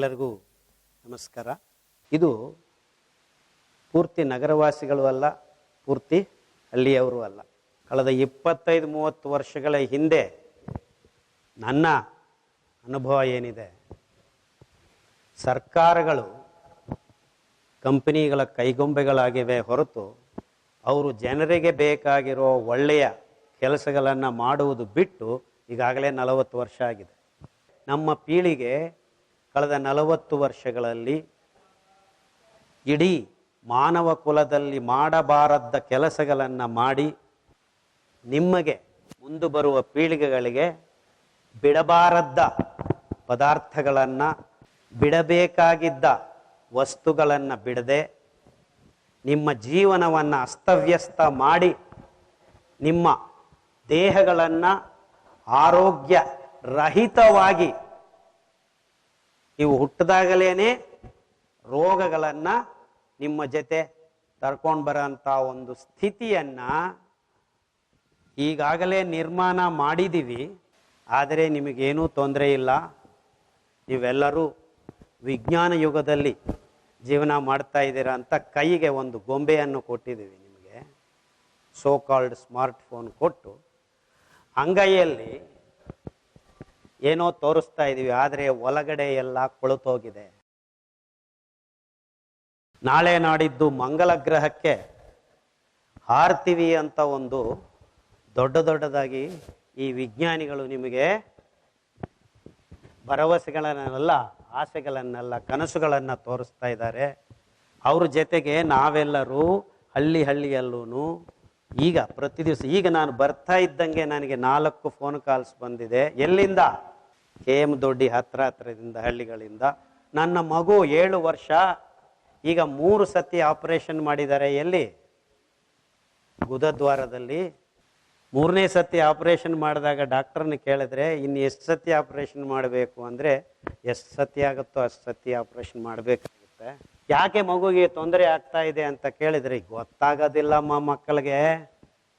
ಎಲ್ಲರಿಗೂ ನಮಸ್ಕಾರ. ಇದು ಪೂರ್ತಿ ನಗರವಾಸಿಗಳು ಅಲ್ಲ, ಪೂರ್ತಿ ಹಳ್ಳಿಯವರು ಅಲ್ಲ. ಕಳೆದ ಇಪ್ಪತ್ತೈದು ಮೂವತ್ತು ವರ್ಷಗಳ ಹಿಂದೆ ನನ್ನ ಅನುಭವ ಏನಿದೆ? ಸರ್ಕಾರಗಳು ಕಂಪನಿಗಳ ಕೈಗೊಂಬೆಗಳಾಗಿವೆ ಹೊರತು ಅವರು ಜನರಿಗೆ ಬೇಕಾಗಿರೋ ಒಳ್ಳೆಯ ಕೆಲಸಗಳನ್ನು ಮಾಡುವುದು ಬಿಟ್ಟು ಈಗಾಗಲೇ ನಲವತ್ತು ವರ್ಷ ಆಗಿದೆ. ನಮ್ಮ ಪೀಳಿಗೆ ಕಳೆದ ನಲವತ್ತು ವರ್ಷಗಳಲ್ಲಿ ಇಡೀ ಮಾನವ ಕುಲದಲ್ಲಿ ಮಾಡಬಾರದ್ದ ಕೆಲಸಗಳನ್ನು ಮಾಡಿ ನಿಮಗೆ ಮುಂದೆ ಬರುವ ಪೀಳಿಗೆಗಳಿಗೆ ಬಿಡಬಾರದ್ದ ಪದಾರ್ಥಗಳನ್ನು, ಬಿಡಬೇಕಾಗಿದ್ದ ವಸ್ತುಗಳನ್ನು ಬಿಡದೆ ನಿಮ್ಮ ಜೀವನವನ್ನು ಅಸ್ತವ್ಯಸ್ತ ಮಾಡಿ ನಿಮ್ಮ ದೇಹಗಳನ್ನು ಆರೋಗ್ಯ ರಹಿತವಾಗಿ ನೀವು ಹುಟ್ಟಿದಾಗಲೇ ರೋಗಗಳನ್ನು ನಿಮ್ಮ ಜೊತೆ ತರ್ಕೊಂಡು ಬರೋಂಥ ಒಂದು ಸ್ಥಿತಿಯನ್ನು ಈಗಾಗಲೇ ನಿರ್ಮಾಣ ಮಾಡಿದ್ದೀವಿ. ಆದರೆ ನಿಮಗೇನೂ ತೊಂದರೆ ಇಲ್ಲ. ನೀವೆಲ್ಲರೂ ವಿಜ್ಞಾನ ಯುಗದಲ್ಲಿ ಜೀವನ ಮಾಡ್ತಾ ಇದ್ದೀರಾ ಅಂತ ಕೈಗೆ ಒಂದು ಗೊಂಬೆಯನ್ನು ಕೊಟ್ಟಿದ್ದೀವಿ ನಿಮಗೆ. ಸೋ ಕಾಲ್ಡ್ ಸ್ಮಾರ್ಟ್ಫೋನ್ ಕೊಟ್ಟು ಅಂಗೈಯಲ್ಲಿ ಏನೋ ತೋರಿಸ್ತಾ ಇದ್ದೀವಿ ಆದರೆ ಒಳಗಡೆ ಎಲ್ಲ ಕೊಳುತೋಗಿದೆ. ನಾಳೆ ನಾಡಿದ್ದು ಮಂಗಲ ಗ್ರಹಕ್ಕೆ ಹಾರ್ತೀವಿ ಅಂತ ಒಂದು ದೊಡ್ಡ ದೊಡ್ಡದಾಗಿ ಈ ವಿಜ್ಞಾನಿಗಳು ನಿಮಗೆ ಭರವಸೆಗಳನ್ನೆಲ್ಲ, ಆಸೆಗಳನ್ನೆಲ್ಲ, ಕನಸುಗಳನ್ನು ತೋರಿಸ್ತಾ ಇದ್ದಾರೆ. ಅವ್ರ ಜೊತೆಗೆ ನಾವೆಲ್ಲರೂ ಹಳ್ಳಿ ಹಳ್ಳಿಯಲ್ಲೂ ಈಗ ಪ್ರತಿ ದಿವಸ, ಈಗ ನಾನು ಬರ್ತಾ ಇದ್ದಂಗೆ ನನಗೆ ನಾಲ್ಕು ಫೋನ್ ಕಾಲ್ಸ್ ಬಂದಿದೆ. ಎಲ್ಲಿಂದ? ಕೆ ಎಂ ದೊಡ್ಡಿ ಹತ್ರ ಹತ್ರದಿಂದ ಹಳ್ಳಿಗಳಿಂದ. ನನ್ನ ಮಗು ಏಳು ವರ್ಷ, ಈಗ ಮೂರು ಸತಿ ಆಪರೇಷನ್ ಮಾಡಿದ್ದಾರೆ. ಎಲ್ಲಿ? ಗುದದ್ವಾರದಲ್ಲಿ. ಮೂರನೇ ಸತಿ ಆಪರೇಷನ್ ಮಾಡಿದಾಗ ಡಾಕ್ಟರ್ನ ಕೇಳಿದ್ರೆ, ಇನ್ನು ಎಷ್ಟು ಸತಿ ಆಪರೇಷನ್ ಮಾಡಬೇಕು ಅಂದರೆ, ಎಷ್ಟು ಸತಿ ಆಗುತ್ತೋ ಅಷ್ಟು ಸತಿ ಆಪರೇಷನ್ ಮಾಡಬೇಕಾಗುತ್ತೆ. ಯಾಕೆ ಮಗುಗೆ ತೊಂದರೆ ಆಗ್ತಾ ಇದೆ ಅಂತ ಕೇಳಿದ್ರೆ, ಗೊತ್ತಾಗೋದಿಲ್ಲಮ್ಮ ಮಕ್ಕಳಿಗೆ.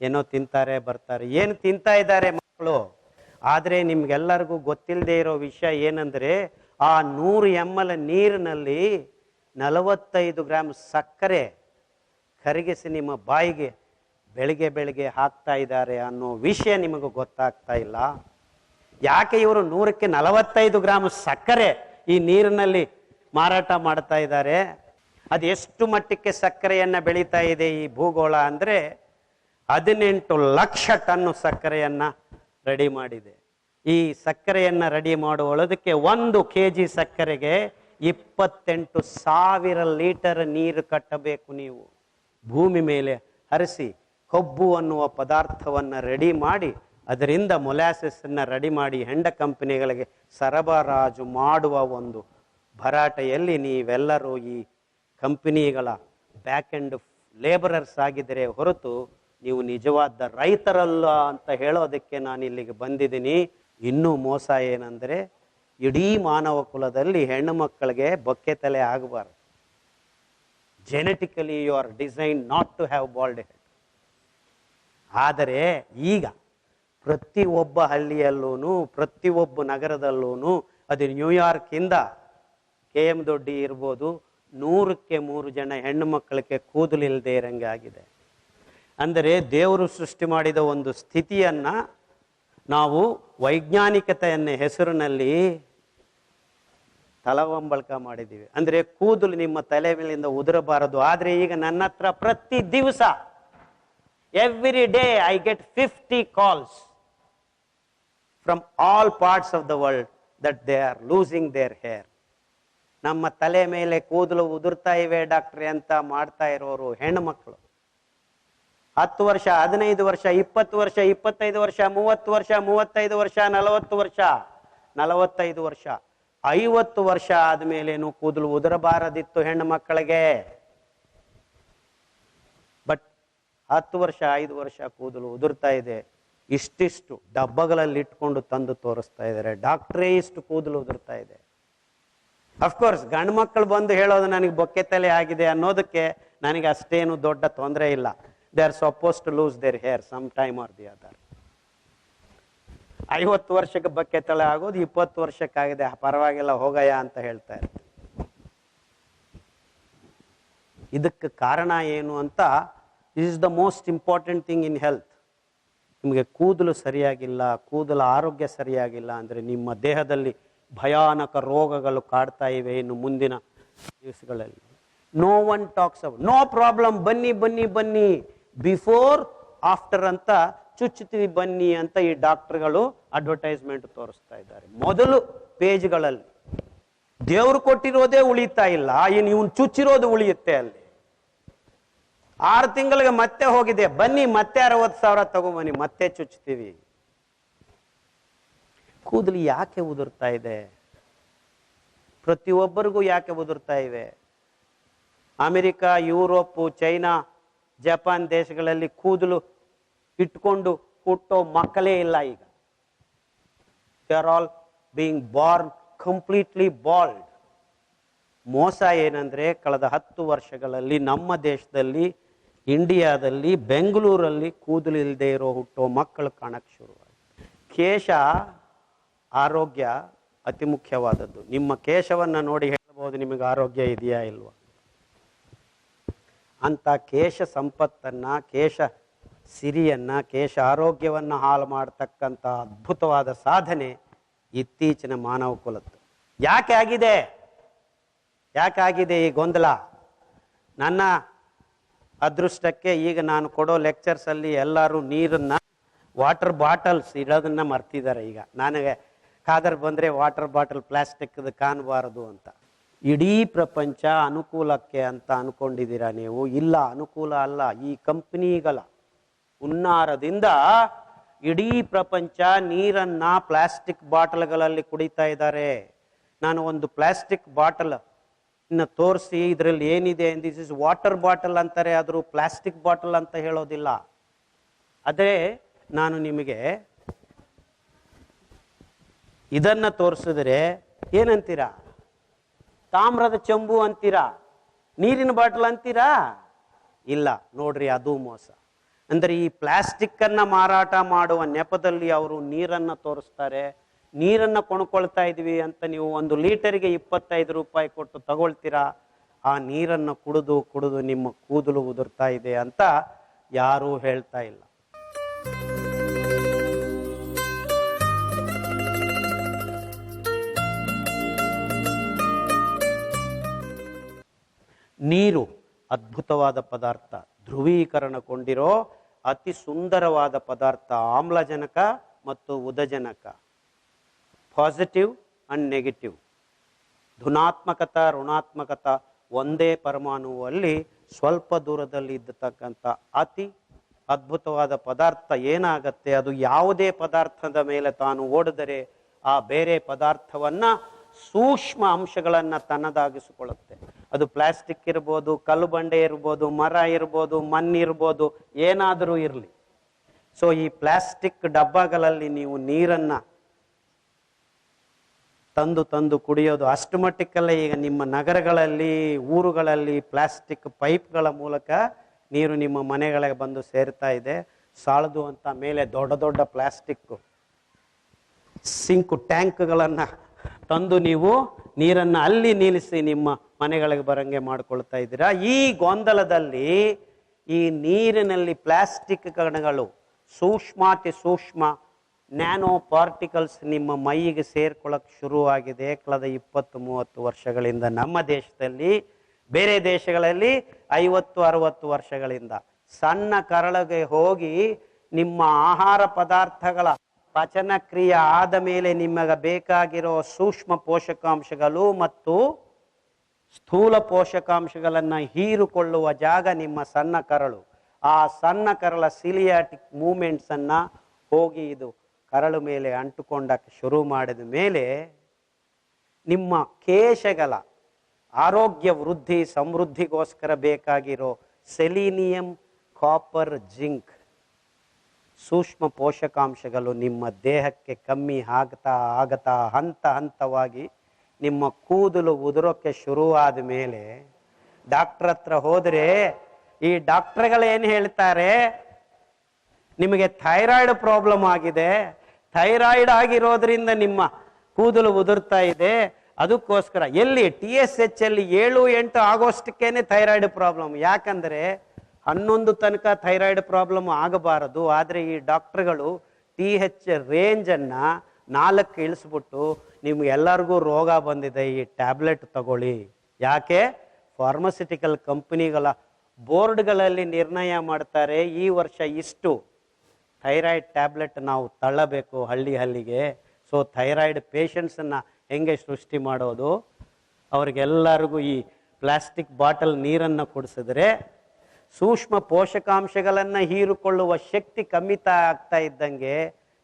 ಏನೋ ತಿಂತಾರೆ, ಬರ್ತಾರೆ. ಏನು ತಿಂತಾ ಇದ್ದಾರೆ ಮಕ್ಕಳು? ಆದರೆ ನಿಮ್ಗೆಲ್ಲರಿಗೂ ಗೊತ್ತಿಲ್ಲದೆ ಇರೋ ವಿಷಯ ಏನಂದರೆ ಆ ನೂರು ಎಂ ಎಲ್ ನೀರಿನಲ್ಲಿ ನಲವತ್ತೈದು ಗ್ರಾಮ್ ಸಕ್ಕರೆ ಕರಗಿಸಿ ನಿಮ್ಮ ಬಾಯಿಗೆ ಬೆಳಿಗ್ಗೆ ಬೆಳಿಗ್ಗೆ ಹಾಕ್ತಾ ಇದ್ದಾರೆ ಅನ್ನೋ ವಿಷಯ ನಿಮಗೂ ಗೊತ್ತಾಗ್ತಾ ಇಲ್ಲ. ಯಾಕೆ ಇವರು ನೂರಕ್ಕೆ ನಲವತ್ತೈದು ಗ್ರಾಮ್ ಸಕ್ಕರೆ ಈ ನೀರಿನಲ್ಲಿ ಮಾರಾಟ ಮಾಡ್ತಾ ಇದ್ದಾರೆ? ಅದು ಎಷ್ಟು ಮಟ್ಟಕ್ಕೆ ಸಕ್ಕರೆಯನ್ನು ಬೆಳೀತಾ ಇದೆ ಈ ಭೂಗೋಳ ಅಂದರೆ ಹದಿನೆಂಟು ಲಕ್ಷ ಟನ್ನು ಸಕ್ಕರೆಯನ್ನ ರೆಡಿ ಮಾಡಿದೆ. ಈ ಸಕ್ಕರೆಯನ್ನು ರೆಡಿ ಮಾಡುವುದಕ್ಕೆ ಒಂದು ಕೆ ಜಿ ಸಕ್ಕರೆಗೆ ಇಪ್ಪತ್ತೆಂಟು ಸಾವಿರ ಲೀಟರ್ ನೀರು ಕಟ್ಟಬೇಕು ನೀವು. ಭೂಮಿ ಮೇಲೆ ಹರಿಸಿ ಕೊಬ್ಬು ಅನ್ನುವ ಪದಾರ್ಥವನ್ನು ರೆಡಿ ಮಾಡಿ, ಅದರಿಂದ ಮೊಲಾಸಸ್ಸನ್ನು ರೆಡಿ ಮಾಡಿ ಹೆಂಡ ಕಂಪನಿಗಳಿಗೆ ಸರಬರಾಜು ಮಾಡುವ ಒಂದು ಭರಾಟೆಯಲ್ಲಿ ನೀವೆಲ್ಲರೂ ಈ ಕಂಪನಿಗಳ ಬ್ಯಾಕ್ ಎಂಡ್ ಲೇಬರರ್ಸ್ ಆಗಿದ್ದರೆ ಹೊರತು ನೀವು ನಿಜವಾದ ರೈತರಲ್ಲ ಅಂತ ಹೇಳೋದಕ್ಕೆ ನಾನು ಇಲ್ಲಿಗೆ ಬಂದಿದ್ದೀನಿ. ಇನ್ನೂ ಮೋಸ ಏನಂದರೆ, ಇಡೀ ಮಾನವ ಕುಲದಲ್ಲಿ ಹೆಣ್ಣು ಮಕ್ಕಳಿಗೆ ಬೊಕ್ಕೆ ತಲೆ ಆಗಬಾರ್ದು. Genetically you are design not to have bald head ಆದರೆ ಈಗ ಪ್ರತಿಯೊಬ್ಬ ಹಳ್ಳಿಯಲ್ಲೂ ಪ್ರತಿಯೊಬ್ಬ ನಗರದಲ್ಲೂ ಅದು ನ್ಯೂಯಾರ್ಕಿಂದ ಕೆ ಎಂ ದೊಡ್ಡಿ ಇರ್ಬೋದು, ನೂರಕ್ಕೆ ಮೂರು ಜನ ಹೆಣ್ಣು ಮಕ್ಕಳಿಗೆ ಕೂದಲಿಲ್ಲದೆ ಇರಂಗೆ ಆಗಿದೆ. ಅಂದರೆ ದೇವರು ಸೃಷ್ಟಿ ಮಾಡಿದ ಒಂದು ಸ್ಥಿತಿಯನ್ನು ನಾವು ವೈಜ್ಞಾನಿಕತೆಯನ್ನ ಹೆಸರಿನಲ್ಲಿ ತಲವಂಬಳಕ ಮಾಡಿದ್ದೀವಿ. ಅಂದರೆ ಕೂದಲು ನಿಮ್ಮ ತಲೆ ಮೇಲಿಂದ ಉದುರಬಾರದು. ಆದರೆ ಈಗ ನನ್ನ ಹತ್ರ ಪ್ರತಿ ದಿವಸ every day I get fifty calls from all parts of the world that they are losing their hair ನಮ್ಮ ತಲೆ ಮೇಲೆ ಕೂದಲು ಉದುರ್ತಾ ಇವೆ ಡಾಕ್ಟ್ರೆ ಅಂತ ಮಾಡ್ತಾ ಇರೋರು ಹೆಣ್ಣು ಹತ್ತು ವರ್ಷ, ಹದಿನೈದು ವರ್ಷ, ಇಪ್ಪತ್ತು ವರ್ಷ, ಇಪ್ಪತ್ತೈದು ವರ್ಷ, ಮೂವತ್ತು ವರ್ಷ, ಮೂವತ್ತೈದು ವರ್ಷ, ನಲವತ್ತು ವರ್ಷ, ನಲವತ್ತೈದು ವರ್ಷ. ಐವತ್ತು ವರ್ಷ ಆದ್ಮೇಲೇನು ಕೂದಲು ಉದುರಬಾರದಿತ್ತು ಹೆಣ್ಣು ಮಕ್ಕಳಿಗೆ. ಬಟ್ ಹತ್ತು ವರ್ಷ, ಐದು ವರ್ಷ ಕೂದಲು ಉದುರ್ತಾ ಇದೆ. ಇಷ್ಟಿಷ್ಟು ಡಬ್ಬಗಳಲ್ಲಿ ಇಟ್ಕೊಂಡು ತಂದು ತೋರಿಸ್ತಾ ಇದ್ದಾರೆ. ಡಾಕ್ಟ್ರೇ ಇಷ್ಟು ಕೂದಲು ಉದುರ್ತಾ ಇದೆ. ಅಫ್ಕೋರ್ಸ್ ಗಂಡು ಮಕ್ಕಳು ಬಂದು ಹೇಳೋದು ನನಗೆ ಬೊಕ್ಕೆ ತಲೆ ಆಗಿದೆ ಅನ್ನೋದಕ್ಕೆ ನನಗೆ ಅಷ್ಟೇನು ದೊಡ್ಡ ತೊಂದರೆ ಇಲ್ಲ. They are suppose to lose their hair some time or the other ಐವತ್ತು ವರ್ಷಕ್ಕೆ ಬಕ್ಕೆ ತಲೆ ಆಗೋದು, ಇಪ್ಪತ್ತು ವರ್ಷಕ್ಕಾಗಿದೆ. ಪರವಾಗಿಲ್ಲ, ಹೋಗಯ್ಯ ಅಂತ ಹೇಳ್ತಾ ಇರ್ತೀವಿ ಇದಕ್ಕೆ ಕಾರಣ ಏನು ಅಂತ this is the most important thing in health ನಿಮಗೆ ಕೂದಲು ಸರಿಯಾಗಿಲ್ಲ, ಕೂದಲ ಆರೋಗ್ಯ ಸರಿಯಾಗಿಲ್ಲ ಅಂದರೆ ನಿಮ್ಮ ದೇಹದಲ್ಲಿ ಭಯಾನಕ ರೋಗಗಳು ಕಾಡ್ತಾ ಇವೆ ಇನ್ನು ಮುಂದಿನ ದಿವಸಗಳಲ್ಲಿ. No one talks no problem ಬನ್ನಿ ಬನ್ನಿ ಬನ್ನಿ. ಬಿಫೋರ್, ಆಫ್ಟರ್ ಅಂತ ಚುಚ್ಚುತ್ತೀವಿ ಬನ್ನಿ ಅಂತ ಈ ಡಾಕ್ಟರ್ಗಳು ಅಡ್ವರ್ಟೈಸ್ಮೆಂಟ್ ತೋರಿಸ್ತಾ ಇದ್ದಾರೆ. ಮೊದಲು ಪೇಜ್ಗಳಲ್ಲಿ. ದೇವರು ಕೊಟ್ಟಿರೋದೇ ಉಳಿತಾ ಇಲ್ಲ ಇನ್ನು ಇವನು ಚುಚ್ಚಿರೋದು ಉಳಿಯುತ್ತೆ ಅಲ್ಲಿ. ಆರು ತಿಂಗಳಿಗೆ ಮತ್ತೆ ಹೋಗಿದೆ, ಬನ್ನಿ ಮತ್ತೆ ಅರವತ್ತು ಸಾವಿರ ತಗೊಂಬನ್ನಿ, ಮತ್ತೆ ಚುಚ್ತೀವಿ. ಕೂದಲು ಯಾಕೆ ಉದುರ್ತಾ ಇದೆ? ಪ್ರತಿಯೊಬ್ಬರಿಗೂ ಯಾಕೆ ಉದುರ್ತಾ ಇವೆ? ಅಮೆರಿಕ, ಯುರೋಪು, ಚೈನಾ ಜಪಾನ್ ದೇಶಗಳಲ್ಲಿ ಕೂದಲು ಇಟ್ಕೊಂಡು ಹುಟ್ಟೋ ಮಕ್ಕಳೇ ಇಲ್ಲ ಈಗ. They are all being born completely bald ಮೋಸ ಏನಂದ್ರೆ ಕಳೆದ ಹತ್ತು ವರ್ಷಗಳಲ್ಲಿ ನಮ್ಮ ದೇಶದಲ್ಲಿ, ಇಂಡಿಯಾದಲ್ಲಿ, ಬೆಂಗಳೂರಲ್ಲಿ ಕೂದಲು ಇಲ್ಲದೆ ಇರೋ ಹುಟ್ಟೋ ಮಕ್ಕಳು ಕಾಣಕ್ಕೆ ಶುರುವಾಯಿತು. ಕೇಶ ಆರೋಗ್ಯ ಅತಿ ಮುಖ್ಯವಾದದ್ದು. ನಿಮ್ಮ ಕೇಶವನ್ನು ನೋಡಿ ಹೇಳಬಹುದು ನಿಮಗೆ ಆರೋಗ್ಯ ಇದೆಯಾ ಇಲ್ವಾ? ಅಂತ ಕೇಶ ಸಂಪತ್ತನ್ನು, ಕೇಶ ಸಿರಿಯನ್ನು, ಕೇಶ ಆರೋಗ್ಯವನ್ನು ಹಾಳು ಮಾಡ್ತಕ್ಕಂಥ ಅದ್ಭುತವಾದ ಸಾಧನೆ ಇತ್ತೀಚಿನ ಮಾನವ ಕುಲದ್ದು. ಯಾಕೆ ಆಗಿದೆ? ಯಾಕಾಗಿದೆ ಈ ಗೊಂದಲ? ನನ್ನ ಅದೃಷ್ಟಕ್ಕೆ ಈಗ ನಾನು ಕೊಡೋ ಲೆಕ್ಚರ್ಸಲ್ಲಿ ಎಲ್ಲರೂ ನೀರನ್ನು ವಾಟರ್ ಬಾಟಲ್ಸ್ ಇಡೋದನ್ನು ಮರ್ತಿದ್ದಾರೆ ಈಗ. ನನಗೆ ಖಾದರ್ ಬಂದರೆ ವಾಟರ್ ಬಾಟಲ್ ಪ್ಲಾಸ್ಟಿಕ್ದು ಕಾಣಬಾರದು ಅಂತ. ಇಡೀ ಪ್ರಪಂಚ ಅನುಕೂಲಕ್ಕೆ ಅಂತ ಅನ್ಕೊಂಡಿದ್ದೀರಾ ನೀವು? ಇಲ್ಲ, ಅನುಕೂಲ ಅಲ್ಲ. ಈ ಕಂಪ್ನಿಗಳ ಹುನ್ನಾರದಿಂದ ಇಡೀ ಪ್ರಪಂಚ ನೀರನ್ನ ಪ್ಲಾಸ್ಟಿಕ್ ಬಾಟಲ್ಗಳಲ್ಲಿ ಕುಡಿತಾ ಇದ್ದಾರೆ. ನಾನು ಒಂದು ಪ್ಲಾಸ್ಟಿಕ್ ಬಾಟಲ್ ತೋರಿಸಿ ಇದರಲ್ಲಿ ಏನಿದೆ ದಿಸ್ ಇಸ್ ವಾಟರ್ ಬಾಟಲ್ ಅಂತಾರೆ, ಆದರೂ ಪ್ಲಾಸ್ಟಿಕ್ ಬಾಟಲ್ ಅಂತ ಹೇಳೋದಿಲ್ಲ. ಅದೇ ನಾನು ನಿಮಗೆ ಇದನ್ನು ತೋರಿಸಿದ್ರೆ ಏನಂತೀರಾ? ತಾಮ್ರದ ಚೆಂಬು ಅಂತೀರಾ? ನೀರಿನ ಬಾಟಲ್ ಅಂತೀರಾ? ಇಲ್ಲ, ನೋಡ್ರಿ ಅದು ಮೋಸ. ಅಂದರೆ ಈ ಪ್ಲಾಸ್ಟಿಕ್ಕನ್ನು ಮಾರಾಟ ಮಾಡುವ ನೆಪದಲ್ಲಿ ಅವರು ನೀರನ್ನು ತೋರಿಸ್ತಾರೆ. ನೀರನ್ನು ಕೊಂಡ್ಕೊಳ್ತಾ ಇದ್ವಿ ಅಂತ ನೀವು ಒಂದು ಲೀಟರಿಗೆ ಇಪ್ಪತ್ತೈದು ರೂಪಾಯಿ ಕೊಟ್ಟು ತಗೊಳ್ತೀರಾ? ಆ ನೀರನ್ನು ಕುಡಿದು ಕುಡಿದು ನಿಮ್ಮ ಕೂದಲು ಉದುರ್ತಾ ಇದೆ ಅಂತ ಯಾರೂ ಹೇಳ್ತಾ ಇಲ್ಲ. ನೀರು ಅದ್ಭುತವಾದ ಪದಾರ್ಥ, ಧ್ರುವೀಕರಣಗೊಂಡಿರೋ ಅತಿ ಸುಂದರವಾದ ಪದಾರ್ಥ ಆಮ್ಲಜನಕ ಮತ್ತು ಉದಜನಕ. Positive and negative. ಧುನಾತ್ಮಕತ, ಋಣಾತ್ಮಕತ ಒಂದೇ ಪರಮಾಣುವಲ್ಲಿ ಸ್ವಲ್ಪ ದೂರದಲ್ಲಿ ಇದ್ದತಕ್ಕಂಥ ಅತಿ ಅದ್ಭುತವಾದ ಪದಾರ್ಥ ಏನಾಗತ್ತೆ, ಅದು ಯಾವುದೇ ಪದಾರ್ಥದ ಮೇಲೆ ತಾನು ಓಡಿದರೆ ಆ ಬೇರೆ ಪದಾರ್ಥವನ್ನು ಸೂಕ್ಷ್ಮ ಅಂಶಗಳನ್ನು ತನ್ನದಾಗಿಸಿಕೊಳ್ಳುತ್ತೆ. ಅದು ಪ್ಲಾಸ್ಟಿಕ್ ಇರ್ಬೋದು, ಕಲ್ಲು ಬಂಡೆ ಇರ್ಬೋದು, ಮರ ಇರ್ಬೋದು ಮಣ್ಣಿರ್ಬೋದು ಏನಾದರೂ ಇರಲಿ. ಸೊ ಈ ಪ್ಲಾಸ್ಟಿಕ್ ಡಬ್ಬಗಳಲ್ಲಿ ನೀವು ನೀರನ್ನು ತಂದು ತಂದು ಕುಡಿಯೋದು ಅಷ್ಟು ಮಟ್ಟಕ್ಕಲ್ಲೇ ಈಗ ನಿಮ್ಮ ನಗರಗಳಲ್ಲಿ, ಊರುಗಳಲ್ಲಿ ಪ್ಲಾಸ್ಟಿಕ್ ಪೈಪ್ಗಳ ಮೂಲಕ ನೀರು ನಿಮ್ಮ ಮನೆಗಳಿಗೆ ಬಂದು ಸೇರ್ತಾ ಇದೆ. ಸಾಲದು ಅಂತ ಮೇಲೆ ದೊಡ್ಡ ದೊಡ್ಡ ಪ್ಲಾಸ್ಟಿಕ್ ಸಿಂಕು ಟ್ಯಾಂಕ್ಗಳನ್ನು ತಂದು ನೀವು ನೀರನ್ನು ಅಲ್ಲಿ ನಿಲ್ಲಿಸಿ ನಿಮ್ಮ ಮನೆಗಳಿಗೆ ಬರಂಗೆ ಮಾಡ್ಕೊಳ್ತಾ ಇದ್ದೀರಾ? ಈ ಗೊಂದಲದಲ್ಲಿ ಈ ನೀರಿನಲ್ಲಿ ಪ್ಲಾಸ್ಟಿಕ್ ಕಣಗಳು, ಸೂಕ್ಷ್ಮಾತಿ ಸೂಕ್ಷ್ಮ ನ್ಯಾನೋ ಪಾರ್ಟಿಕಲ್ಸ್ ನಿಮ್ಮ ಮೈಗೆ ಸೇರ್ಕೊಳ್ಳೋಕೆ ಶುರುವಾಗಿದೆ ಕಳೆದ ಇಪ್ಪತ್ತು ಮೂವತ್ತು ವರ್ಷಗಳಿಂದ ನಮ್ಮ ದೇಶದಲ್ಲಿ. ಬೇರೆ ದೇಶಗಳಲ್ಲಿ ಐವತ್ತು, ಅರವತ್ತು ವರ್ಷಗಳಿಂದ. ಸಣ್ಣ ಕರಳಗೆ ಹೋಗಿ ನಿಮ್ಮ ಆಹಾರ ಪದಾರ್ಥಗಳ ಪಚನ ಕ್ರಿಯೆ ಆದ ಮೇಲೆ ನಿಮಗೆ ಬೇಕಾಗಿರೋ ಸೂಕ್ಷ್ಮ ಪೋಷಕಾಂಶಗಳು ಮತ್ತು ಸ್ಥೂಲ ಪೋಷಕಾಂಶಗಳನ್ನು ಹೀರಿಕೊಳ್ಳುವ ಜಾಗ ನಿಮ್ಮ ಸಣ್ಣ ಕರಳು. ಆ ಸಣ್ಣ ಕರಳ ಸಿಲಿಯಾಟಿಕ್ ಮೂಮೆಂಟ್ಸನ್ನು ಹೋಗಿ ಇದು ಕರಳು ಮೇಲೆ ಅಂಟುಕೊಂಡಕ್ಕೆ ಶುರು ಮಾಡಿದ ಮೇಲೆ ನಿಮ್ಮ ಕೇಶಗಳ ಆರೋಗ್ಯ ವೃದ್ಧಿ, ಸಮೃದ್ಧಿಗೋಸ್ಕರ ಬೇಕಾಗಿರೋ ಸೆಲೀನಿಯಂ, ಕಾಪರ್, ಜಿಂಕ್ ಸೂಕ್ಷ್ಮ ಪೋಷಕಾಂಶಗಳು ನಿಮ್ಮ ದೇಹಕ್ಕೆ ಕಮ್ಮಿ ಆಗ್ತಾ ಆಗತಾ ಹಂತ ಹಂತವಾಗಿ ನಿಮ್ಮ ಕೂದಲು ಉದುರೋಕ್ಕೆ ಶುರುವಾದ ಮೇಲೆ ಡಾಕ್ಟರ್ ಹತ್ರ ಹೋದರೆ, ಈ ಡಾಕ್ಟರ್ಗಳು ಏನು ಹೇಳ್ತಾರೆ? ನಿಮಗೆ ಥೈರಾಯ್ಡ್ ಪ್ರಾಬ್ಲಮ್ ಆಗಿದೆ. ಥೈರಾಯ್ಡ್ ಆಗಿರೋದ್ರಿಂದ ನಿಮ್ಮ ಕೂದಲು ಉದುರ್ತಾ ಇದೆ. ಅದಕ್ಕೋಸ್ಕರ ಎಲ್ಲಿ ಟಿ ಎಸ್ ಎಚ್ ಅಲ್ಲಿ ಏಳು ಎಂಟು ಆಗೋಷ್ಟಕ್ಕೇನೆ ಥೈರಾಯ್ಡ್ ಪ್ರಾಬ್ಲಮ್. ಯಾಕಂದ್ರೆ ಹನ್ನೊಂದು ತನಕ ಥೈರಾಯ್ಡ್ ಪ್ರಾಬ್ಲಮ್ ಆಗಬಾರದು, ಆದರೆ ಈ ಡಾಕ್ಟ್ರುಗಳು ಟಿ ಹೆಚ್ ರೇಂಜನ್ನು ನಾಲ್ಕು ಇಳಿಸ್ಬಿಟ್ಟು ನಿಮ್ಗೆ ಎಲ್ಲರಿಗೂ ರೋಗ ಬಂದಿದೆ, ಈ ಟ್ಯಾಬ್ಲೆಟ್ ತಗೊಳ್ಳಿ. ಯಾಕೆ? ಫಾರ್ಮಸ್ಯುಟಿಕಲ್ ಕಂಪನಿಗಳ ಬೋರ್ಡ್ಗಳಲ್ಲಿ ನಿರ್ಣಯ ಮಾಡ್ತಾರೆ, ಈ ವರ್ಷ ಇಷ್ಟು ಥೈರಾಯ್ಡ್ ಟ್ಯಾಬ್ಲೆಟ್ ನಾವು ತಳ್ಳಬೇಕು ಹಳ್ಳಿ ಹಳ್ಳಿಗೆ. ಸೊ, ಥೈರಾಯ್ಡ್ ಪೇಷಂಟ್ಸನ್ನು ಹೆಂಗೆ ಸೃಷ್ಟಿ ಮಾಡೋದು? ಅವ್ರಿಗೆಲ್ಲರಿಗೂ ಈ ಪ್ಲಾಸ್ಟಿಕ್ ಬಾಟಲ್ ನೀರನ್ನು ಕುಡಿಸಿದ್ರೆ ಸೂಕ್ಷ್ಮ ಪೋಷಕಾಂಶಗಳನ್ನು ಹೀರಿಕೊಳ್ಳುವ ಶಕ್ತಿ ಕಮ್ಮಿತ ಆಗ್ತಾ ಇದ್ದಂಗೆ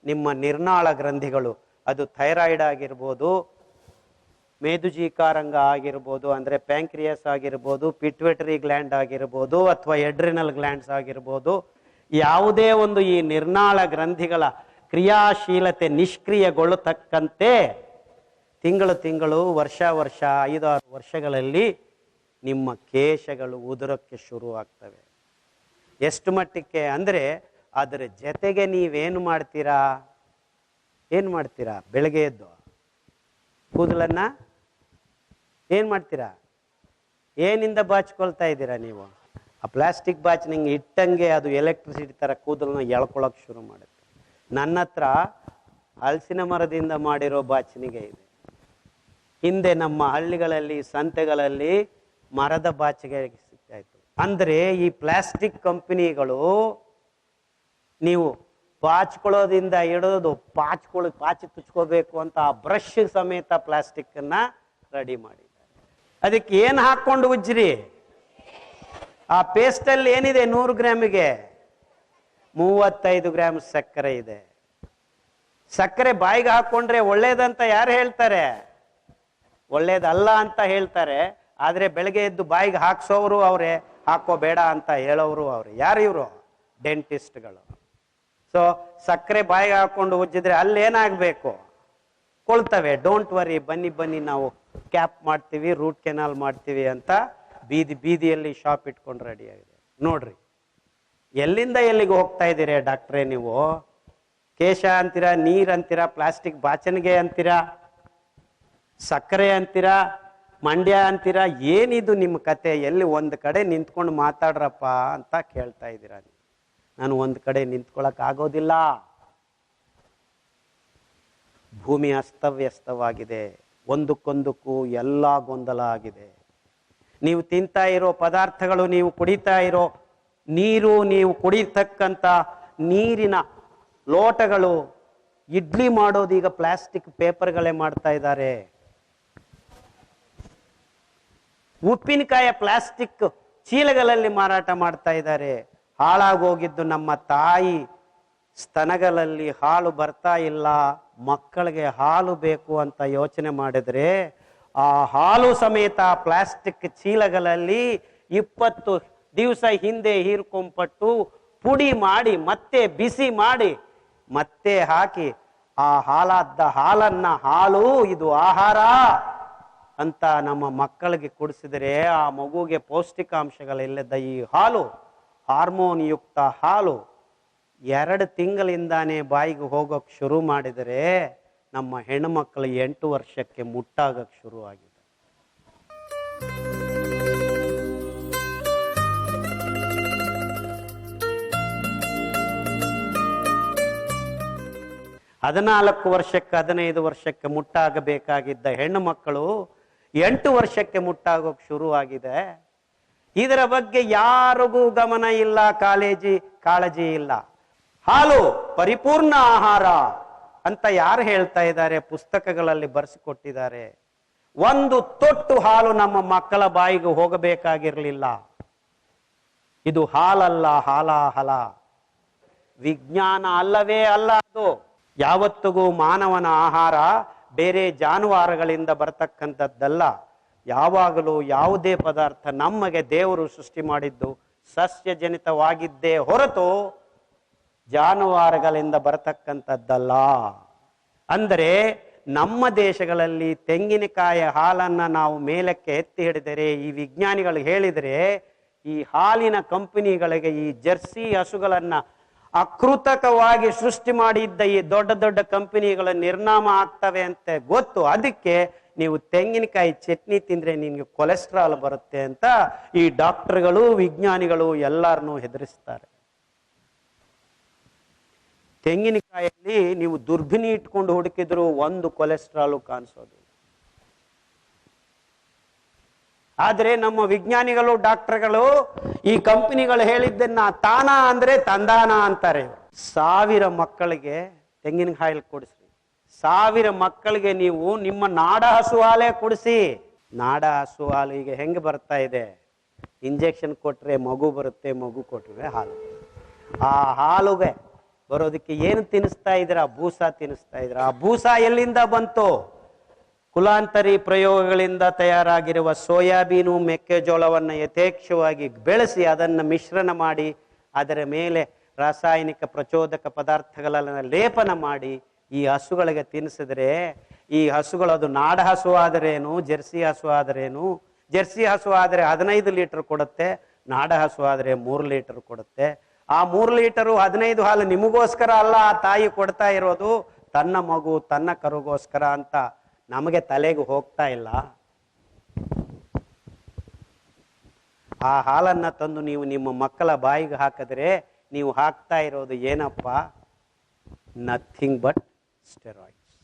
ನಿಮ್ಮ ನಿರ್ನಾಳ ಗ್ರಂಥಿಗಳು. ಅದು ಥೈರಾಯ್ಡ್ ಆಗಿರ್ಬೋದು ಮೇದುಜೀಕಾರಂಗ ಆಗಿರ್ಬೋದು, ಅಂದರೆ ಪ್ಯಾಂಕ್ರಿಯಸ್ ಆಗಿರ್ಬೋದು, ಪಿಟ್ವೆಟರಿ ಗ್ಲ್ಯಾಂಡ್ ಆಗಿರ್ಬೋದು, ಅಥವಾ ಎಡ್ರಿನಲ್ ಗ್ಲ್ಯಾಂಡ್ಸ್ ಆಗಿರ್ಬೋದು, ಯಾವುದೇ ಒಂದು ಈ ನಿರ್ನಾಳ ಗ್ರಂಥಿಗಳ ಕ್ರಿಯಾಶೀಲತೆ ನಿಷ್ಕ್ರಿಯಗೊಳ್ಳತಕ್ಕಂತೆ ತಿಂಗಳು ತಿಂಗಳು, ವರ್ಷ ವರ್ಷ, ಐದಾರು ವರ್ಷಗಳಲ್ಲಿ ನಿಮ್ಮ ಕೇಶಗಳು ಉದುರಕ್ಕೆ ಶುರು ಆಗ್ತವೆ. ಎಷ್ಟು ಮಟ್ಟಕ್ಕೆ ಅಂದರೆ ಅದರ ಜೊತೆಗೆ ನೀವೇನು ಮಾಡ್ತೀರಾ? ಏನು ಮಾಡ್ತೀರಾ? ಬೆಳಗ್ಗೆ ಎದ್ದು ಕೂದಲನ್ನು ಏನು ಮಾಡ್ತೀರಾ? ಏನಿಂದ ಬಾಚ್ಕೊಳ್ತಾ ಇದ್ದೀರಾ ನೀವು? ಆ ಪ್ಲಾಸ್ಟಿಕ್ ಬಾಚ್ ನಿಂಗೆ ಇಟ್ಟಂಗೆ ಅದು ಎಲೆಕ್ಟ್ರಿಸಿಟಿ ಥರ ಕೂದಲನ್ನ ಎಳ್ಕೊಳಕ್ಕೆ ಶುರು ಮಾಡುತ್ತೆ. ನನ್ನ ಹತ್ರ ಹಲಸಿನ ಮರದಿಂದ ಮಾಡಿರೋ ಬಾಚಿನಿಗೆ ಇದೆ. ಹಿಂದೆ ನಮ್ಮ ಹಳ್ಳಿಗಳಲ್ಲಿ, ಸಂತೆಗಳಲ್ಲಿ ಮರದ ಬಾಚಿಗೆ ಸಿಗ್ತಾ ಇತ್ತು ಅಂದರೆ ಈ ಪ್ಲಾಸ್ಟಿಕ್ ಕಂಪನಿಗಳು ನೀವು ಪಾಚ್ಕೊಳ್ಳೋದಿಂದ ಹಿಡಿದು ಪಾಚ್ಕೊಳ್ಳೋ, ಪಾಚಿ ತುಚ್ಕೋಬೇಕು ಅಂತ ಆ ಬ್ರಷ್ ಸಮೇತ ಪ್ಲಾಸ್ಟಿಕ್ಕನ್ನು ರೆಡಿ ಮಾಡಿದ್ದಾರೆ. ಅದಕ್ಕೆ ಏನು ಹಾಕ್ಕೊಂಡು ಉಜ್ಜ್ರಿ? ಆ ಪೇಸ್ಟಲ್ಲಿ ಏನಿದೆ ನೂರು ಗ್ರಾಮಿಗೆ? ಮೂವತ್ತೈದು ಗ್ರಾಮ್ ಸಕ್ಕರೆ ಇದೆ. ಸಕ್ಕರೆ ಬಾಯಿಗೆ ಹಾಕೊಂಡ್ರೆ ಒಳ್ಳೇದಂತ ಯಾರು ಹೇಳ್ತಾರೆ? ಒಳ್ಳೇದಲ್ಲ ಅಂತ ಹೇಳ್ತಾರೆ. ಆದ್ರೆ ಬೆಳಗ್ಗೆ ಎದ್ದು ಬಾಯಿಗೆ ಹಾಕ್ಸೋರು ಅವರೇ ಹಾಕೋಬೇಡ ಅಂತ ಹೇಳೋರು ಅವ್ರು. ಯಾರು ಇವರು? ಡೆಂಟಿಸ್ಟ್ಗಳು. ಸೊ ಸಕ್ಕರೆ ಬಾಯಿಗೆ ಹಾಕೊಂಡು ಉಜ್ಜಿದ್ರೆ ಅಲ್ಲೇನಾಗಬೇಕು? ಕೊಳ್ತವೆ. ಡೋಂಟ್ ವರಿ ಬನ್ನಿ ಬನ್ನಿ, ನಾವು ಕ್ಯಾಪ್ ಮಾಡ್ತೀವಿ, ರೂಟ್ ಕೆನಾಲ್ ಮಾಡ್ತೀವಿ ಅಂತ ಬೀದಿ, ಬೀದಿಯಲ್ಲಿ ಶಾಪ್ ಇಟ್ಕೊಂಡು ರೆಡಿ ಆಗಿದೆ. ನೋಡ್ರಿ. ಎಲ್ಲಿಂದ ಎಲ್ಲಿಗೆ ಹೋಗ್ತಾ ಇದ್ದೀರಿ ಡಾಕ್ಟ್ರೆ ನೀವು? ಕೇಶ ಅಂತೀರಾ, ನೀರು ಅಂತೀರಾ, ಪ್ಲಾಸ್ಟಿಕ್ ಬಾಚಣಿಗೆ ಅಂತೀರಾ, ಸಕ್ಕರೆ ಅಂತೀರಾ ಮಂಡ್ಯ ಅಂತೀರಾ, ಏನಿದು ನಿಮ್ಮ ಕತೆ? ಎಲ್ಲಿ ಒಂದು ಕಡೆ ನಿಂತ್ಕೊಂಡು ಮಾತಾಡ್ರಪ್ಪ ಅಂತ ಕೇಳ್ತಾ ಇದ್ದೀರ ನಾನು ಒಂದು ಕಡೆ ನಿಂತ್ಕೊಳಕ್ ಆಗೋದಿಲ್ಲ. ಭೂಮಿ ಅಸ್ತವ್ಯಸ್ತವಾಗಿದೆ. ಒಂದಕ್ಕೊಂದಕ್ಕೂ ಎಲ್ಲ ಗೊಂದಲ ಆಗಿದೆ. ನೀವು ತಿಂತಾ ಇರೋ ಪದಾರ್ಥಗಳು ನೀವು ಕುಡಿತಾ ಇರೋ ನೀರು ನೀವು ಕುಡಿತಕ್ಕಂಥ ನೀರಿನ ಲೋಟಗಳು ಇಡ್ಲಿ ಮಾಡೋದು ಈಗ ಪ್ಲಾಸ್ಟಿಕ್ ಪೇಪರ್ಗಳೇ ಮಾಡ್ತಾ ಇದ್ದಾರೆ. ಉಪ್ಪಿನಕಾಯ ಪ್ಲಾಸ್ಟಿಕ್ ಚೀಲಗಳಲ್ಲಿ ಮಾರಾಟ ಮಾಡ್ತಾ ಇದ್ದಾರೆ. ಹಾಳಾಗೋಗಿದ್ದು ನಮ್ಮ ತಾಯಿ ಸ್ತನಗಳಲ್ಲಿ ಹಾಲು ಬರ್ತಾ ಇಲ್ಲ. ಮಕ್ಕಳಿಗೆ ಹಾಲು ಬೇಕು ಅಂತ ಯೋಚನೆ ಮಾಡಿದ್ರೆ ಆ ಹಾಲು ಸಮೇತ ಪ್ಲಾಸ್ಟಿಕ್ ಚೀಲಗಳಲ್ಲಿ ಇಪ್ಪತ್ತು ದಿವಸ ಹಿಂದೆ ಹೀರ್ಕೊಂಪಟ್ಟು ಪುಡಿ ಮಾಡಿ ಮತ್ತೆ ಬಿಸಿ ಮಾಡಿ ಮತ್ತೆ ಹಾಕಿ ಆ ಹಾಲಾದ ಹಾಲನ್ನ ಹಾಲು ಇದು ಆಹಾರ. ಅಂತ ನಮ್ಮ ಮಕ್ಕಳಿಗೆ ಕುಡಿಸಿದರೆ ಆ ಮಗುಗೆ ಪೌಷ್ಟಿಕಾಂಶಗಳಿಲ್ಲದ ಈ ಹಾಲು ಹಾರ್ಮೋನ್ ಯುಕ್ತ ಹಾಲು, ಎರಡು ತಿಂಗಳಿಂದಾನೇ ಬಾಯಿಗೆ ಹೋಗೋಕೆ ಶುರು ಮಾಡಿದರೆ ನಮ್ಮ ಹೆಣ್ಣುಮಕ್ಕಳು ಎಂಟು ವರ್ಷಕ್ಕೆ ಮುಟ್ಟಾಗಕ್ಕೆ ಶುರುವಾಗಿದೆ ಹದಿನಾಲ್ಕು ವರ್ಷಕ್ಕೆ, ಹದಿನೈದು ವರ್ಷಕ್ಕೆ ಮುಟ್ಟಾಗಬೇಕಾಗಿದ್ದ ಹೆಣ್ಣು ಮಕ್ಕಳು ಎಂಟು ವರ್ಷಕ್ಕೆ ಮುಟ್ಟಾಗೋಕ್ ಶುರುವಾಗಿದೆ. ಇದರ ಬಗ್ಗೆ ಯಾರಿಗೂ ಗಮನ ಇಲ್ಲ, ಕಾಲೇಜಿ, ಕಾಳಜಿ ಇಲ್ಲ. ಹಾಲು, ಪರಿಪೂರ್ಣ ಆಹಾರ ಅಂತ ಯಾರು ಹೇಳ್ತಾ ಇದ್ದಾರೆ, ಪುಸ್ತಕಗಳಲ್ಲಿ ಬರೆಸಿಕೊಟ್ಟಿದ್ದಾರೆ. ಒಂದು ತೊಟ್ಟು ಹಾಲು ನಮ್ಮ ಮಕ್ಕಳ ಬಾಯಿಗೆ ಹೋಗಬೇಕಾಗಿರಲಿಲ್ಲ. ಇದು ಹಾಲಲ್ಲ, ಹಾಲಾಹಲ. ವಿಜ್ಞಾನ ಅಲ್ಲವೇ ಅಲ್ಲ ಅದು. ಯಾವತ್ತಿಗೂ ಮಾನವನ ಆಹಾರ ಬೇರೆ ಜಾನುವಾರುಗಳಿಂದ ಬರತಕ್ಕಂಥದ್ದಲ್ಲ, ಯಾವಾಗಲೂ ಯಾವುದೇ ಪದಾರ್ಥ ನಮಗೆ ದೇವರು ಸೃಷ್ಟಿ ಮಾಡಿದ್ದು ಸಸ್ಯಜನಿತವಾಗಿದ್ದೇ ಹೊರತು ಜಾನುವಾರುಗಳಿಂದ ಬರತಕ್ಕಂಥದ್ದಲ್ಲ. ಅಂದರೆ ನಮ್ಮ ದೇಶಗಳಲ್ಲಿ ತೆಂಗಿನಕಾಯಿ ಹಾಲನ್ನು ನಾವು ಮೇಲಕ್ಕೆ ಎತ್ತಿ ಹಿಡಿದರೆ, ಈ ವಿಜ್ಞಾನಿಗಳು ಹೇಳಿದರೆ, ಈ ಹಾಲಿನ ಕಂಪನಿಗಳಿಗೆ ಈ ಜರ್ಸಿ ಹಸುಗಳನ್ನ ಅಕೃತಕವಾಗಿ ಸೃಷ್ಟಿ ಮಾಡಿದ್ದ ಈ ದೊಡ್ಡ ದೊಡ್ಡ ಕಂಪನಿಗಳ ನಿರ್ನಾಮ ಆಗ್ತವೆ ಅಂತ ಗೊತ್ತು. ಅದಕ್ಕೆ ನೀವು ತೆಂಗಿನಕಾಯಿ ಚಟ್ನಿ ತಿಂದ್ರೆ ನಿನ್ಗೆ ಕೊಲೆಸ್ಟ್ರಾಲ್ ಬರುತ್ತೆ ಅಂತ ಈ ಡಾಕ್ಟರ್ಗಳು, ವಿಜ್ಞಾನಿಗಳು ಎಲ್ಲರನ್ನೂ ಹೆದರಿಸ್ತಾರೆ. ತೆಂಗಿನಕಾಯಲ್ಲಿ ನೀವು ದುರ್ಬಿನಿ ಇಟ್ಕೊಂಡು ಹುಡುಕಿದ್ರು ಒಂದು ಕೊಲೆಸ್ಟ್ರಾಲು ಕಾಣಿಸೋದು. ಆದ್ರೆ ನಮ್ಮ ವಿಜ್ಞಾನಿಗಳು, ಡಾಕ್ಟರ್ಗಳು ಈ ಕಂಪನಿಗಳು ಹೇಳಿದ್ದನ್ನ ತಾನ ಅಂದ್ರೆ ತಂದಾನ ಅಂತಾರೆ ಸಾವಿರ ಮಕ್ಕಳಿಗೆ ತೆಂಗಿನಕಾಯಿ ಕೊಡಿಸ್ರಿ. ಸಾವಿರ ಮಕ್ಕಳಿಗೆ ನೀವು ನಿಮ್ಮ ನಾಡ ಹಸು ಹಾಲೇ ಕುಡಿಸಿ. ನಾಡ ಹಸು ಹಾಲು ಈಗ ಹೆಂಗೆ ಬರ್ತಾ ಇದೆ? ಇಂಜೆಕ್ಷನ್ ಕೊಟ್ಟರೆ ಮಗು ಬರುತ್ತೆ, ಮಗು ಕೊಟ್ಟರೆ ಹಾಲು. ಆ ಹಾಲುಗೆ ಬರೋದಕ್ಕೆ ಏನು ತಿನ್ನಿಸ್ತಾ ಇದ್ರ ಬೂಸ ತಿನ್ನಿಸ್ತಾ ಇದ್ರ ಆ ಬೂಸ ಎಲ್ಲಿಂದ ಬಂತು? ಕುಲಾಂತರಿ ಪ್ರಯೋಗಗಳಿಂದ ತಯಾರಾಗಿರುವ ಸೋಯಾಬೀನು ಮೆಕ್ಕೆಜೋಳವನ್ನು ಯಥೇಚ್ಛವಾಗಿ ಬೆಳೆಸಿ ಅದನ್ನು ಮಿಶ್ರಣ ಮಾಡಿ, ಅದರ ಮೇಲೆ ರಾಸಾಯನಿಕ ಪ್ರಚೋದಕ ಪದಾರ್ಥಗಳನ್ನು ಲೇಪನ ಮಾಡಿ ಈ ಹಸುಗಳಿಗೆ ತಿನ್ನಿಸಿದ್ರೆ, ಈ ಹಸುಗಳು ಅದು ನಾಡ ಹಸು ಆದರೇನು, ಜೆರ್ಸಿ ಹಸು ಆದರೇನು? ಜೆರ್ಸಿ ಹಸು ಆದರೆ ಹದಿನೈದು ಲೀಟರ್ ಕೊಡುತ್ತೆ, ನಾಡ ಹಸು ಆದರೆ ಮೂರು ಲೀಟರ್ ಕೊಡುತ್ತೆ. ಆ ಮೂರು ಲೀಟರು ಹದಿನೈದು ಹಾಲು ನಿಮಗೋಸ್ಕರ ಅಲ್ಲ, ಆ ತಾಯಿ ಕೊಡ್ತಾ ಇರೋದು, ತನ್ನ ಮಗು ತನ್ನ ಕರುಗೋಸ್ಕರ ಅಂತ ನಮಗೆ ತಲೆಗೆ ಹೋಗ್ತಾ ಇಲ್ಲ. ಆ ಹಾಲನ್ನ ತಂದು ನೀವು ನಿಮ್ಮ ಮಕ್ಕಳ ಬಾಯಿಗೆ ಹಾಕಿದ್ರೆ ನೀವು ಹಾಕ್ತಾ ಇರೋದು ಏನಪ್ಪ? ನಥಿಂಗ್ ಬಟ್ ಸ್ಟೆರಾಯ್ಡ್ಸ್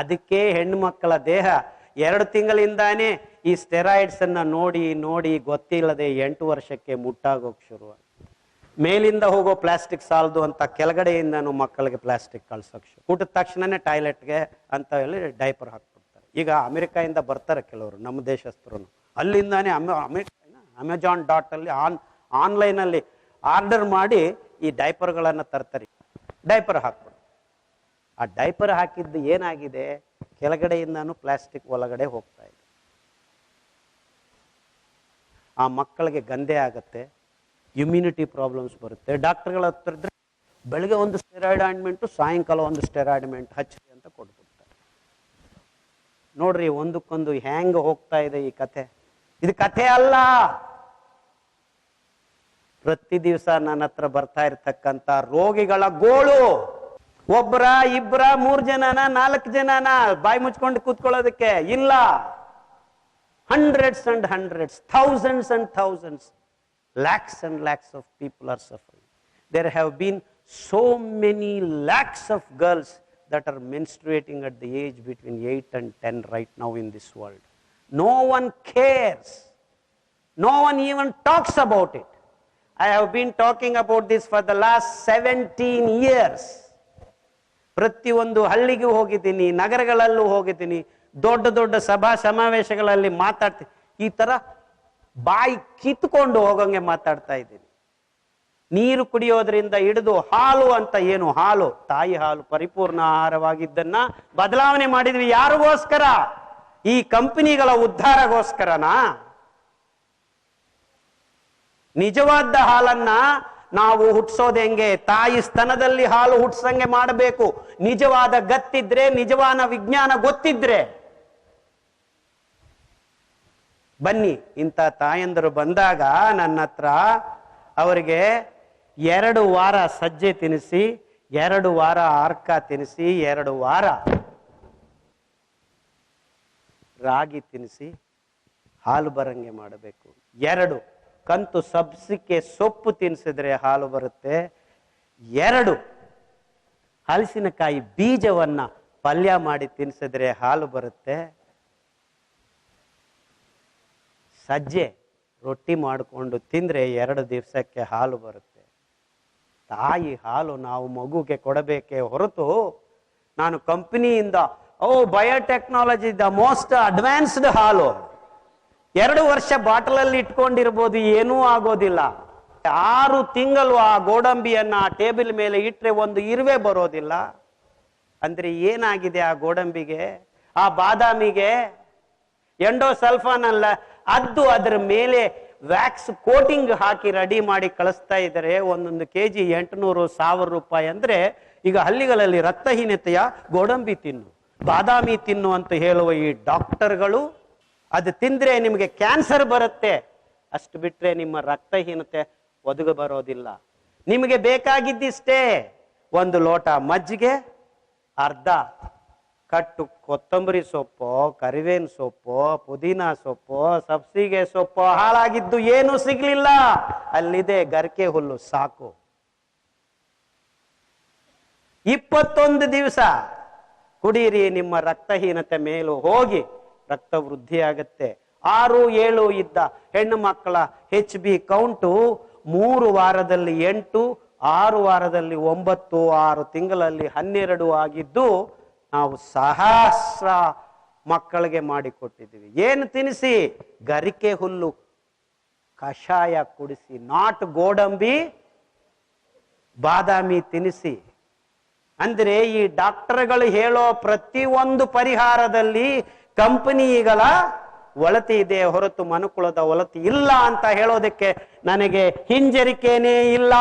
ಅದಕ್ಕೆ ಹೆಣ್ಣು ಮಕ್ಕಳ ದೇಹ ಎರಡು ತಿಂಗಳಿಂದಾನೇ ಈ ಸ್ಟೆರಾಯ್ಡ್ಸ್ ಅನ್ನ ನೋಡಿ ನೋಡಿ ಗೊತ್ತಿಲ್ಲದೆ ಎಂಟು ವರ್ಷಕ್ಕೆ ಮುಟ್ಟಾಗೋಕೆ ಶುರು. ಮೇಲಿಂದ ಹೋಗೋ ಪ್ಲಾಸ್ಟಿಕ್ ಸಾಲದು ಅಂತ ಕೆಳಗಡೆಯಿಂದನೂ ಮಕ್ಕಳಿಗೆ ಪ್ಲಾಸ್ಟಿಕ್ ಕಳ್ಸೋಕೆ ಊಟದ ತಕ್ಷಣನೇ ಟಾಯ್ಲೆಟ್ಗೆ ಅಂತ ಹೇಳಿ ಡೈಪರ್ ಹಾಕ್ಬಿಡ್ತಾರೆ. ಈಗ ಅಮೆರಿಕಾಯಿಂದ ಬರ್ತಾರೆ ಕೆಲವರು, ನಮ್ಮ ದೇಶಸ್ಥರು. ಅಲ್ಲಿಂದಾನೇ ಅಮೆ ಅಮೆರಿಕ ಅಮೆಜಾನ್ ಡಾಟ್ ಅಲ್ಲಿ ಆನ್ ಆನ್ಲೈನಲ್ಲಿ ಆರ್ಡರ್ ಮಾಡಿ ಈ ಡೈಪರ್ಗಳನ್ನು ತರ್ತಾರೆ. ಡೈಪರ್ ಹಾಕ್ಬಿಡು ಆ ಡೈಪರ್ ಹಾಕಿದ್ದು ಏನಾಗಿದೆ? ಕೆಳಗಡೆಯಿಂದನೂ ಪ್ಲಾಸ್ಟಿಕ್ ಒಳಗಡೆ ಹೋಗ್ತಾ ಇದೆ. ಆ ಮಕ್ಕಳಿಗೆ ಗಂದೆ ಆಗತ್ತೆ ಇಮ್ಯುನಿಟಿ ಪ್ರಾಬ್ಲಮ್ಸ್ ಬರುತ್ತೆ. ಡಾಕ್ಟರ್ಗಳ ಹತ್ರ ಇದ್ರೆ ಬೆಳಗ್ಗೆ ಒಂದು ಸ್ಟೆರಾಯ್ಡ್ ಆಯಿಂಟ್ಮೆಂಟು ಸಾಯಂಕಾಲ ಒಂದು ಸ್ಟೆರಾಯ್ಡ್ಮೆಂಟ್ ಹಚ್ಚಿರಿ ಹಚ್ಚಿ ಅಂತ ಕೊಟ್ಬಿಡ್ತಾರೆ. ನೋಡ್ರಿ, ಒಂದಕ್ಕೊಂದು ಹ್ಯಾಂಗ್ ಹೋಗ್ತಾ ಇದೆ ಈ ಕಥೆ. ಇದು ಕಥೆ ಅಲ್ಲ! ಪ್ರತಿ ದಿವಸ ನನ್ನ ಹತ್ರ ಬರ್ತಾ ಇರ್ತಕ್ಕಂತ ರೋಗಿಗಳ ಗೋಳು. ಒಬ್ಬರ ಇಬ್ಬರ ಮೂರ್ ಜನನ, ನಾಲ್ಕು ಜನನ ಬಾಯಿ ಮುಚ್ಕೊಂಡು ಕೂತ್ಕೊಳ್ಳೋದಕ್ಕೆ ಇಲ್ಲ. Hundreds and hundreds thousands and thousands lakhs and lakhs of people are suffering. There have been so many lakhs of girls that are menstruating at the age between 8 and 10 right now in this world. No one cares. No one even talks about it. I have been talking about this for the last 17 years. ಪ್ರತಿಯೊಂದು ಹಳ್ಳಿಗೂ ಹೋಗಿದ್ದೀನಿ ನಗರಗಳಲ್ಲೂ ಹೋಗಿದ್ದೀನಿ ದೊಡ್ಡ ದೊಡ್ಡ ಸಭಾ ಸಮಾವೇಶಗಳಲ್ಲಿ ಮಾತಾಡ್ತೀನಿ ಈ ತರ ಬಾಯಿ ಕಿತ್ಕೊಂಡು ಹೋಗಂಗೆ ಮಾತಾಡ್ತಾ ಇದ್ದೀನಿ. ನೀರು ಕುಡಿಯೋದ್ರಿಂದ ಹಿಡಿದು ಹಾಲು ಅಂತ ಏನು ಹಾಲು? ತಾಯಿ ಹಾಲು ಪರಿಪೂರ್ಣ ಆಹಾರವಾಗಿದ್ದನ್ನ ಬದಲಾವಣೆ ಮಾಡಿದ್ವಿ ಯಾರಿಗೋಸ್ಕರ? ಈ ಕಂಪನಿಗಳ ಉದ್ಧಾರಗೋಸ್ಕರನಾ? ನಿಜವಾದ ಹಾಲನ್ನ ನಾವು ಹುಟ್ಸೋದು ಹೆಂಗೆ? ತಾಯಿ ಸ್ತನದಲ್ಲಿ ಹಾಲು ಹುಟ್ಸಂಗೆ ಮಾಡಬೇಕು. ನಿಜವಾದ ಗತ್ತಿದ್ರೆ, ನಿಜವಾದ ವಿಜ್ಞಾನ ಗೊತ್ತಿದ್ರೆ. ಬನ್ನಿ, ಇಂಥ ತಾಯಂದರು ಬಂದಾಗ ನನ್ನ ಹತ್ರ ಅವರಿಗೆ ಎರಡು ವಾರ ಸಜ್ಜೆ ತಿನ್ನಿಸಿ ಎರಡು ವಾರ ಅರ್ಕ ತಿನ್ನಿಸಿ ಎರಡು ವಾರ ರಾಗಿ ತಿನ್ನಿಸಿ ಹಾಲು ಬರಂಗೆ ಮಾಡಬೇಕು. ಎರಡು, ಕಂತು ಸಬ್ಸಿಗೆ ಸೊಪ್ಪು ತಿನ್ನಿಸಿದ್ರೆ ಹಾಲು ಬರುತ್ತೆ. ಎರಡು, ಹಲಸಿನಕಾಯಿ ಬೀಜವನ್ನು ಪಲ್ಯ ಮಾಡಿ ತಿನ್ನಿಸಿದ್ರೆ ಹಾಲು ಬರುತ್ತೆ. ಸಜ್ಜೆ ರೊಟ್ಟಿ ಮಾಡಿಕೊಂಡು ತಿಂದರೆ ಎರಡು ದಿವಸಕ್ಕೆ ಹಾಲು ಬರುತ್ತೆ. ತಾಯಿ ಹಾಲು ನಾವು ಮಗುಗೆ ಕೊಡಬೇಕೇ ಹೊರತು ನಾನು ಕಂಪನಿಯಿಂದ, oh biotechnology the most advanced ಹಾಲು. ಎರಡು ವರ್ಷ ಬಾಟಲಲ್ಲಿ ಇಟ್ಕೊಂಡಿರ್ಬೋದು, ಏನೂ ಆಗೋದಿಲ್ಲ. ಆರು ತಿಂಗಳು ಆ ಗೋಡಂಬಿಯನ್ನು ಆ ಟೇಬಲ್ ಮೇಲೆ ಇಟ್ಟರೆ ಒಂದು ಇರುವೆ ಬರೋದಿಲ್ಲ. ಅಂದರೆ ಏನಾಗಿದೆ ಆ ಗೋಡಂಬಿಗೆ? ಆ ಬಾದಾಮಿಗೆ ಎಂಡೋಸಲ್ಫಾನ್ ಅಲ್ಲ ಅದ್ದು ಅದರ ಮೇಲೆ ವ್ಯಾಕ್ಸ್ ಕೋಟಿಂಗ್ ಹಾಕಿ ರೆಡಿ ಮಾಡಿ ಕಳಿಸ್ತಾ ಇದ್ದಾರೆ. ಒಂದೊಂದು ಕೆ ಜಿ ಎಂಟುನೂರು ಸಾವಿರ ರೂಪಾಯಿ ಅಂದರೆ ಈಗ ಹಳ್ಳಿಗಳಲ್ಲಿ ರಕ್ತಹೀನತೆಯ ಗೋಡಂಬಿ ತಿನ್ನು, ಬಾದಾಮಿ ತಿನ್ನು ಅಂತ ಹೇಳುವ ಈ ಡಾಕ್ಟರ್ಗಳು, ಅದು ತಿಂದರೆ ನಿಮಗೆ ಕ್ಯಾನ್ಸರ್ ಬರುತ್ತೆ. ಅಷ್ಟು ಬಿಟ್ಟರೆ ನಿಮ್ಮ ರಕ್ತಹೀನತೆ ಒದಗ ಬರೋದಿಲ್ಲ. ನಿಮಗೆ ಬೇಕಾಗಿದ್ದಿಷ್ಟೇ. ಒಂದು ಲೋಟ ಮಜ್ಜಿಗೆ, ಅರ್ಧ ಕಟ್ಟು ಕೊತ್ತಂಬರಿ ಸೊಪ್ಪು, ಕರಿವೇನ್ ಸೊಪ್ಪು, ಪುದೀನ ಸೊಪ್ಪು, ಸಬ್ಸಿಗೆ ಸೊಪ್ಪು ಹಾಳಾಗಿದ್ದು ಏನು ಸಿಗ್ಲಿಲ್ಲ. ಅಲ್ಲಿದೆ ಗರ್ಕೆ ಹುಲ್ಲು, ಸಾಕು. ಇಪ್ಪತ್ತೊಂದು ದಿವಸ ಕುಡೀರಿ, ನಿಮ್ಮ ರಕ್ತಹೀನತೆ ಮೇಲೂ ಹೋಗಿ ರಕ್ತ ವೃದ್ಧಿ ಆಗತ್ತೆ ಆರು ಏಳು ಇದ್ದ ಹೆಣ್ಣು ಮಕ್ಕಳ ಹೆಚ್ ಬಿ ಕೌಂಟು ಮೂರು ವಾರದಲ್ಲಿ ಎಂಟು, ಆರು ವಾರದಲ್ಲಿ ಒಂಬತ್ತು, ಆರು ತಿಂಗಳಲ್ಲಿ ಹನ್ನೆರಡು ಆಗಿದ್ದು ನಾವು ಸಹಸ್ರ ಮಕ್ಕಳಿಗೆ ಮಾಡಿಕೊಟ್ಟಿದ್ದೀವಿ. ಏನು ತಿನಿಸಿ? ಗರಿಕೆ ಹುಲ್ಲು, ಕಷಾಯ ಕುಡಿಸಿ, ನಾಟ್ ಗೋಡಂಬಿ, ಬಾದಾಮಿ ತಿನಿಸಿ. ಅಂದರೆ ಈ ಡಾಕ್ಟರ್ಗಳು ಹೇಳೋ ಪ್ರತಿಯೊಂದು ಪರಿಹಾರದಲ್ಲಿ ಕಂಪನಿಗಳ ಒಳತಿ ಇದೆ, ಹೊರತು ಮನುಕುಲದ ಒಳತಿ ಇಲ್ಲ ಅಂತ ಹೇಳೋದಕ್ಕೆ ನನಗೆ ಹಿಂಜರಿಕೆನೇ ಇಲ್ಲ.